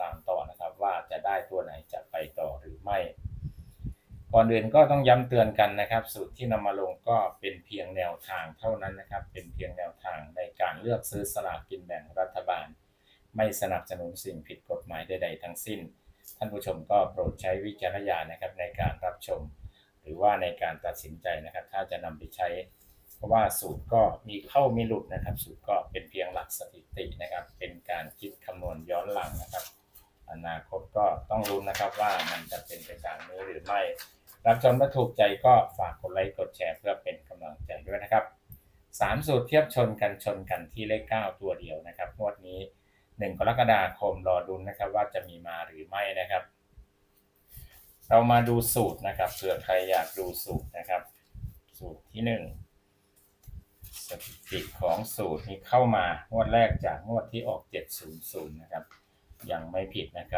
ตามต่อนะครับ ว่าจะได้ตัวไหนจะไปต่อหรือไม่ ก่อนอื่นก็ต้องย้ำเตือนกันนะครับ สูตรที่นำมาลงก็เป็นเพียงแนวทางเท่านั้นนะครับ เป็นเพียงแนวทางในการเลือกซื้อสลากกินแบ่งรัฐบาล ไม่สนับสนุนสิ่งผิดกฎหมายใด ๆ ทั้งสิ้น ท่านผู้ชมก็โปรดใช้วิจารณญาณนะครับในการรับชม หรือว่าในการตัดสินใจนะครับ ถ้าจะนำไปใช้เพราะว่าสูตรก็มีเข้ามีหลุดนะครับ สูตรก็เป็นเพียงหลักสถิตินะครับ เป็นการคิดคำนวณย้อนหลังนะครับ นาคตก็ต้องรู้นะครับว่ามันจะเป็นไปตามนี้หรือไม่ รับชมและถูกใจก็ฝากกดไลค์กดแชร์เพื่อเป็นกำลังใจด้วยนะครับสามสูตรเทียบชนกันชนกันที่เลขเก้าตัวเดียวนะครับงวดนี้หนึ่งกรกฎาคมรอดุนนะครับว่าจะมีมาหรือไม่นะครับ เรามาดูสูตรนะครับเผื่อใครอยากดูสูตรนะครับ สูตรที่หนึ่งสถิติของสูตรนี้เข้ามางวดแรกจากงวดที่ออก 700 นะครับ ยังไม่ผิดนะครับ